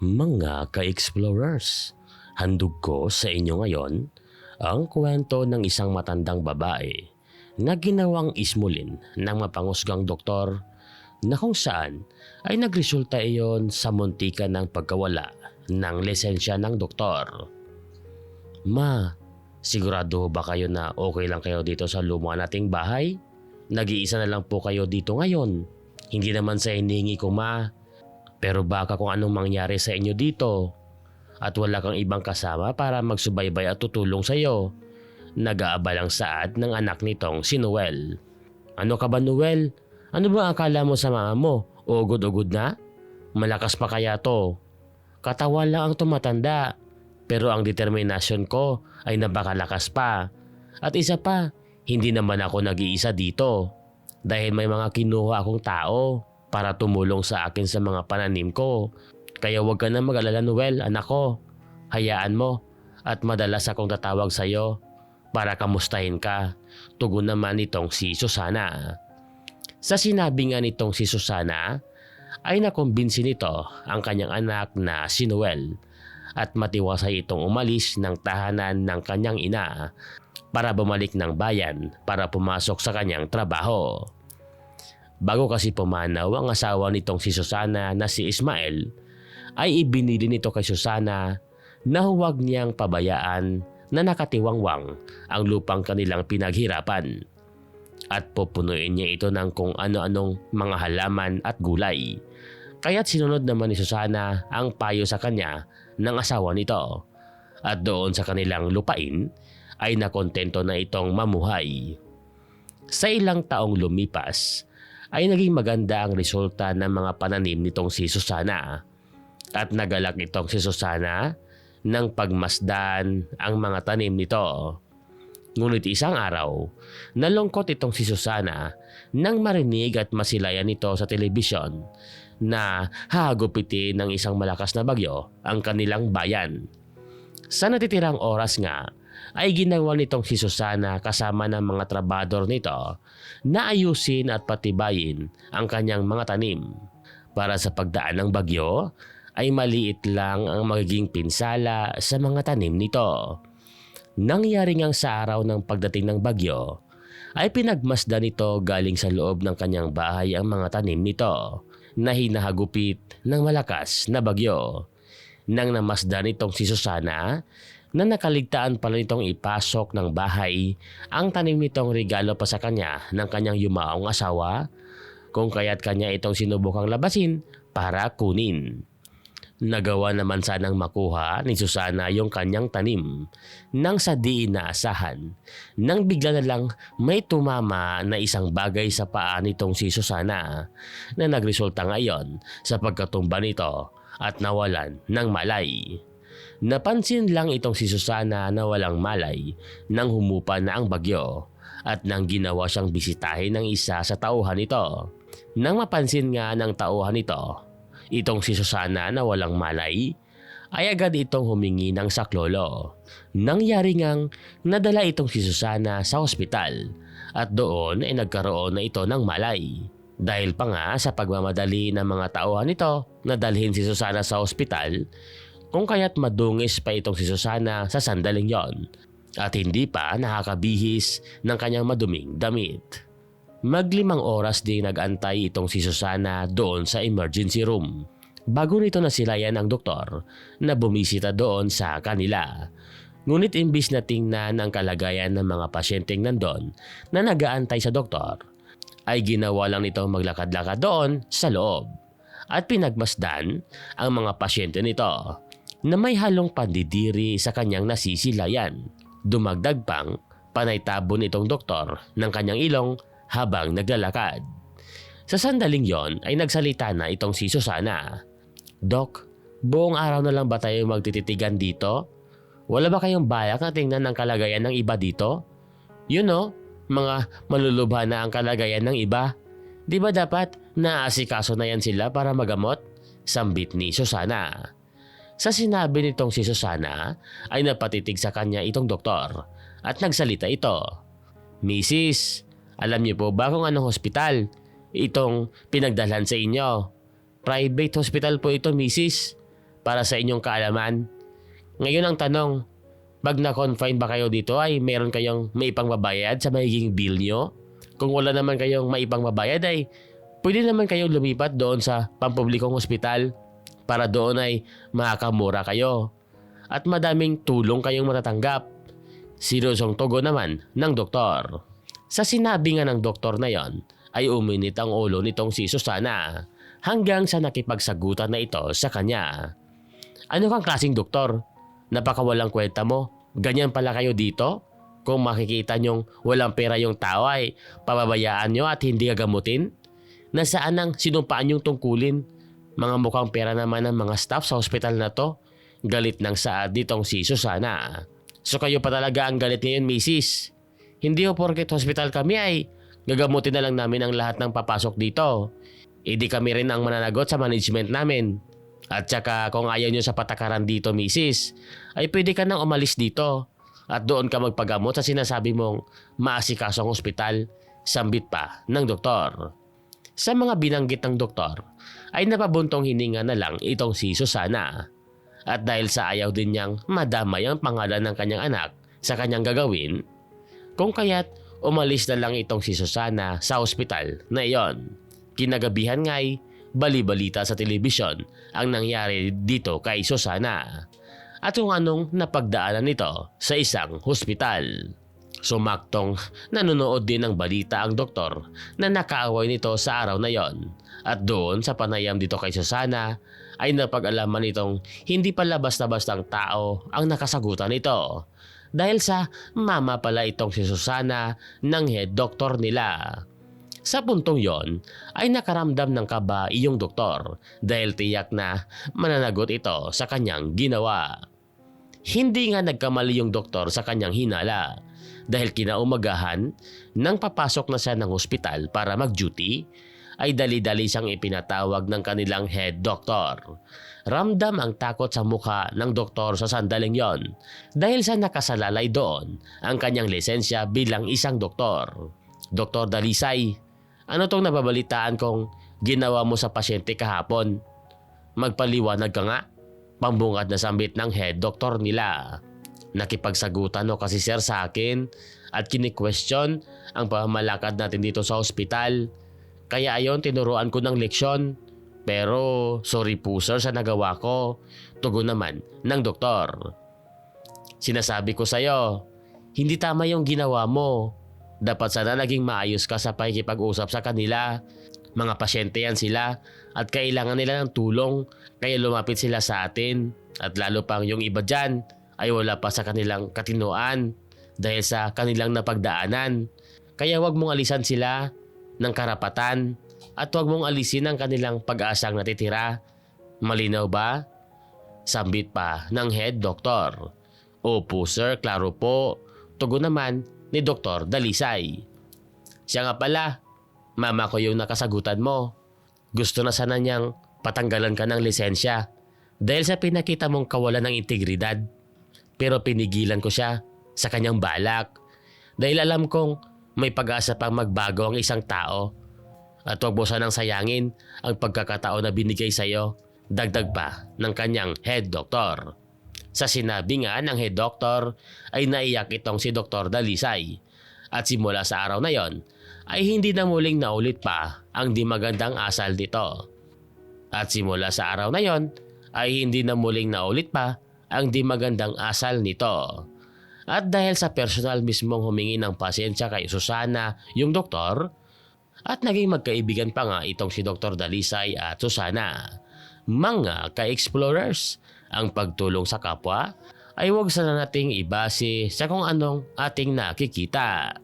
Mga ka-explorers, handog ko sa inyo ngayon ang kwento ng isang matandang babae na ginawang ismulin ng mapangusgang doktor na kung saan ay nagresulta iyon sa muntikan ng pagkawala ng lisensya ng doktor. Ma, sigurado ba kayo na okay lang kayo dito sa luma nating bahay? Nag-iisa na lang po kayo dito ngayon. Hindi naman sa hinihingi ko ma, pero baka kung anong mangyari sa inyo dito at wala kang ibang kasama para magsubaybay at tutulong sa iyo. Nag-aabalang saad ng anak nitong si Noel. Ano ka ba Noel? Ano ba akala mo sa mama mo? Ugod-ugod na? Malakas pa kaya to? Katawan lang ang tumatanda. Pero ang determinasyon ko ay napakalakas pa. At isa pa, hindi naman ako nag-iisa dito. Dahil may mga kinuha akong tao para tumulong sa akin sa mga pananim ko. Kaya huwag ka na mag-alala Noel, anak ko. Hayaan mo at madalas akong tatawag sa iyo para kamustahin ka. Tugon naman itong si Susana. Sa sinabi nga nitong si Susana, ay nakumbinsi nito ang kanyang anak na si Noel at matiwasay itong umalis ng tahanan ng kanyang ina para bumalik ng bayan para pumasok sa kanyang trabaho. Bago kasi pumanaw ang asawa nitong si Susana na si Ismael, ay ibinili nito kay Susana na huwag niyang pabayaan na nakatiwangwang ang lupang kanilang pinaghirapan at pupunuin niya ito ng kung ano-anong mga halaman at gulay. Kaya't sinunod naman ni Susana ang payo sa kanya ng asawa nito at doon sa kanilang lupain ay nakontento na itong mamuhay. Sa ilang taong lumipas ay naging maganda ang resulta ng mga pananim nitong si Susana at nagalak itong si Susana ng pagmasdan ang mga tanim nito. Ngunit isang araw, nalungkot itong si Susana nang marinig at masilayan nito sa telebisyon na hahagupitin ng isang malakas na bagyo ang kanilang bayan. Sa natitirang oras nga, ay ginawa nitong si Susana kasama ng mga trabador nito na ayusin at patibayin ang kanyang mga tanim. Para sa pagdaan ng bagyo, ay maliit lang ang magiging pinsala sa mga tanim nito. Nangyari ngang sa araw ng pagdating ng bagyo, ay pinagmasdan nito galing sa loob ng kanyang bahay ang mga tanim nito na hinahagupit ng malakas na bagyo. Nang namasdan nitong si Susana na nakaligtaan pala nitong ipasok ng bahay ang tanim nitong regalo pa sa kanya ng kanyang yumaong asawa kung kaya't kanya itong sinubukang labasin para kunin. Nagawa naman sanang makuha ni Susana yung kanyang tanim nang sa di inaasahan nang bigla na lang may tumama na isang bagay sa paa nitong si Susana na nagresulta ngayon sa pagkatumba nito at nawalan ng malay. Napansin lang itong si Susana na walang malay nang humupa na ang bagyo at nang ginawa siyang bisitahin ng isa sa tauhan nito. Nang mapansin nga ng tauhan nito, itong si Susana na walang malay, ay agad itong humingi ng saklolo. Nangyari ngang nadala itong si Susana sa ospital at doon ay nagkaroon na ito ng malay. Dahil pa nga sa pagmamadali ng mga tauhan nito na dalhin si Susana sa ospital, kung kaya't madungis pa itong si Susana sa sandaling yon at hindi pa nakakabihis ng kanyang maduming damit. Maglimang oras din nag-antay itong si Susana doon sa emergency room bago nito nasilayan ang doktor na bumisita doon sa kanila. Ngunit imbis na tingnan ang kalagayan ng mga pasyenteng nandon na nagaantay sa doktor, ay ginawa lang nito maglakad-lakad doon sa loob at pinagmasdan ang mga pasyente nito na may halong pandidiri sa kanyang nasisilayan. Dumagdag pang panay tabon itong doktor ng kanyang ilong habang naglalakad. Sa sandaling yon ay nagsalita na itong si Susana. Dok, buong araw na lang ba tayo magtititigan dito? Wala ba kayong bayak na tingnan ang kalagayan ng iba dito? You know, mga malulubha na ang kalagayan ng iba. Di ba dapat naasikaso na yan sila para magamot? Sambit ni Susana. Sa sinabi nitong si Susana ay napatitig sa kanya itong doktor at nagsalita ito. Mrs., alam niyo po ba kung anong hospital itong pinagdalhan sa inyo? Private hospital po ito, Mrs. para sa inyong kaalaman. Ngayon ang tanong, pag na-confine ba kayo dito ay meron kayong maipangbabayad sa magiging bill nyo? Kung wala naman kayong maipangbabayad ay pwede naman kayong lumipat doon sa pampublikong ospital para doon ay makakamura kayo at madaming tulong kayong matatanggap. Seryosyong tugon naman ng doktor. Sa sinabi nga ng doktor na yon ay uminit ang ulo nitong si Susana hanggang sa nakipagsagutan na ito sa kanya. Ano kang klaseng doktor? Napakawalang kwenta mo. Ganyan pala kayo dito? Kung makikita nyong walang pera yung tao ay pababayaan nyo at hindi gagamutin? Nasaan ang sinumpaan yung tungkulin? Mga mukhang pera naman ng mga staff sa ospital na to. Galit ng saad ditong si Susana. So kayo pa talaga ang galit ngayon, misis. Hindi o porket hospital kami ay gagamutin na lang namin ang lahat ng papasok dito. Hindi kami rin ang mananagot sa management namin. At saka kung ayaw nyo sa patakaran dito, misis, ay pwede ka nang umalis dito. At doon ka magpagamot sa sinasabi mong maasikasong ospital, sambit pa ng doktor. Sa mga binanggit ng doktor, ay napabuntong hininga na lang itong si Susana. At dahil sa ayaw din niyang madamay ang pangalan ng kanyang anak sa kanyang gagawin, kung kaya't umalis na lang itong si Susana sa ospital na iyon. Kinagabihan nga'y bali-balita sa telebisyon ang nangyari dito kay Susana at kung anong napagdaanan nito sa isang hospital. Sumaktong nanonood din ng balita ang doktor na nakaaway nito sa araw na yon. At doon sa panayam dito kay Susana ay napag-alaman nitong hindi pala basta-bastang tao ang nakasagutan nito. Dahil sa mama pala itong si Susana ng head doctor nila. Sa puntong yon ay nakaramdam ng kaba iyong doktor dahil tiyak na mananagot ito sa kanyang ginawa. Hindi nga nagkamali yung doktor sa kanyang hinala dahil kinaumagahan nang papasok na siya ng ospital para mag-duty ay dali-dali siyang ipinatawag ng kanilang head doctor. Ramdam ang takot sa mukha ng doktor sa sandaling yon dahil sa nakasalalay doon ang kanyang lisensya bilang isang doktor. Doktor Dalisay, ano tong nababalitaan kong ginawa mo sa pasyente kahapon? Magpaliwanag ka nga. Pambungad na sambit ng head doctor nila. Nakipagsagutan no kasi sir sa akin at kini-question ang pamamalakad natin dito sa ospital. Kaya ayon tinuruan ko ng leksyon. Pero sorry po sir sa nagawa ko. Tugon naman ng doktor. Sinasabi ko sa'yo, hindi tama yung ginawa mo. Dapat sana naging maayos ka sa pakikipag-usap sa kanila. Mga pasyente yan sila at kailangan nila ng tulong kaya lumapit sila sa atin. At lalo pang yung iba dyan ay wala pa sa kanilang katinuan dahil sa kanilang napagdaanan. Kaya wag mong alisan sila ng karapatan at wag mong alisin ang kanilang pag-asang natitira. Malinaw ba? Sambit pa ng head doctor. Opo sir, klaro po. Tugon naman ni Dr. Dalisay. Siya nga pala, mama ko yung nakasagutan mo. Gusto na sana niyang patanggalan ka ng lisensya dahil sa pinakita mong kawalan ng integridad. Pero pinigilan ko siya sa kanyang balak dahil alam kong may pag-asa pang magbago ang isang tao. At huwag mo sanang sayangin ang pagkakataon na binigay sa iyo, dagdag pa ng kanyang head doctor. Sa sinabi nga ng head doctor ay naiyak itong si Dr. Dalisay at simula sa araw na yon ay hindi na muling naulit pa ang di magandang asal nito. At simula sa araw na yon ay hindi na muling naulit pa ang di magandang asal nito. At dahil sa personal mismong humingi ng pasensya kay Susana yung doktor, at naging magkaibigan pa nga itong si Dr. Dalisay at Susana. Mga ka-explorers, ang pagtulong sa kapwa ay huwag sana nating ibase sa kung anong ating nakikita.